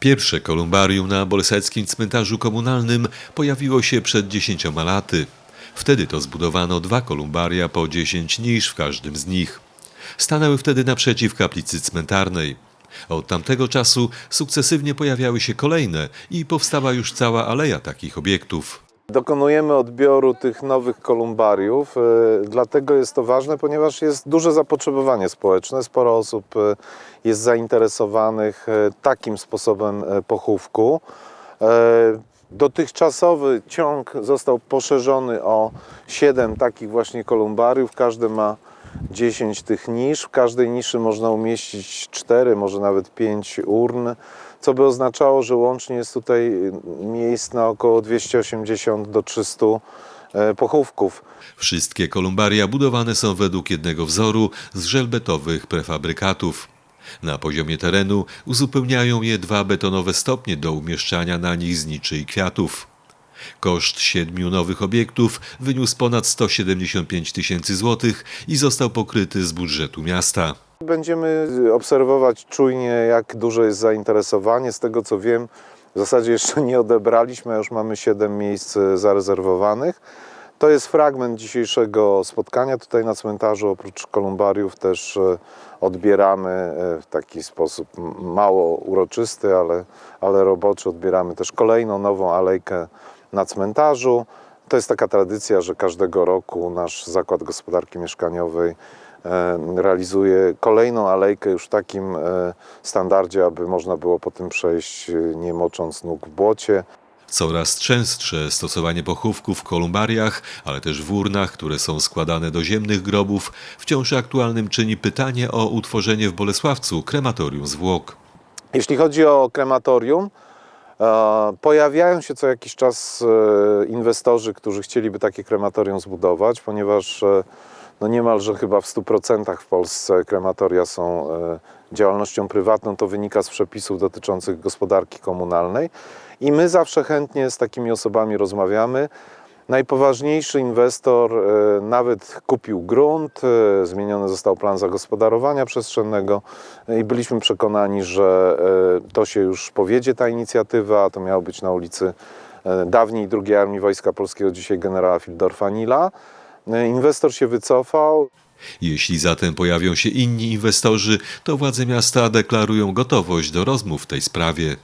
Pierwsze kolumbarium na boleseckim cmentarzu komunalnym pojawiło się przed dziesięcioma laty. Wtedy to zbudowano dwa kolumbaria po 10 nisz w każdym z nich. Stanęły wtedy naprzeciw kaplicy cmentarnej. Od tamtego czasu sukcesywnie pojawiały się kolejne i powstała już cała aleja takich obiektów. Dokonujemy odbioru tych nowych kolumbariów, e, dlatego jest to ważne, ponieważ jest duże zapotrzebowanie społeczne. Sporo osób e, jest zainteresowanych e, takim sposobem pochówku. Dotychczasowy ciąg został poszerzony o 7 takich właśnie kolumbariów. Każdy ma 10 tych nisz. W każdej niszy można umieścić 4, może nawet 5 urn, co by oznaczało, że łącznie jest tutaj miejsc na około 280 do 300 e, pochówków. Wszystkie kolumbaria budowane są według jednego wzoru z żelbetowych prefabrykatów. Na poziomie terenu uzupełniają je dwa betonowe stopnie do umieszczania na nich zniczy i kwiatów. Koszt siedmiu nowych obiektów wyniósł ponad 175 tysięcy złotych i został pokryty z budżetu miasta. Będziemy obserwować czujnie, jak duże jest zainteresowanie. Z tego co wiem, w zasadzie jeszcze nie odebraliśmy, a już mamy 7 miejsc zarezerwowanych. To jest fragment dzisiejszego spotkania. Tutaj na cmentarzu oprócz kolumbariów też e, odbieramy e, w taki sposób mało uroczysty, ale, ale roboczy. Odbieramy też kolejną nową alejkę na cmentarzu. To jest taka tradycja, że każdego roku nasz Zakład Gospodarki Mieszkaniowej e, realizuje kolejną alejkę już w takim e, standardzie, aby można było po tym przejść e, nie mocząc nóg w błocie. Coraz częstsze stosowanie pochówków w kolumbariach, ale też w urnach, które są składane do ziemnych grobów, wciąż aktualnym czyni pytanie o utworzenie w Bolesławcu krematorium zwłok. Jeśli chodzi o krematorium, pojawiają się co jakiś czas e, inwestorzy, którzy chcieliby takie krematorium zbudować, ponieważ e, no niemalże chyba w 100% w Polsce krematoria są e, działalnością prywatną. To wynika z przepisów dotyczących gospodarki komunalnej. I my zawsze chętnie z takimi osobami rozmawiamy. Najpoważniejszy inwestor e, nawet kupił grunt, e, zmieniony został plan zagospodarowania przestrzennego e, i byliśmy przekonani, że to się już powiedzie ta inicjatywa. To miało być na ulicy dawniej II Armii Wojska Polskiego, dzisiaj generała Fildorfa Nila. Inwestor się wycofał, Jeśli zatem pojawią się inni inwestorzy, to władze miasta deklarują gotowość do rozmów w tej sprawie.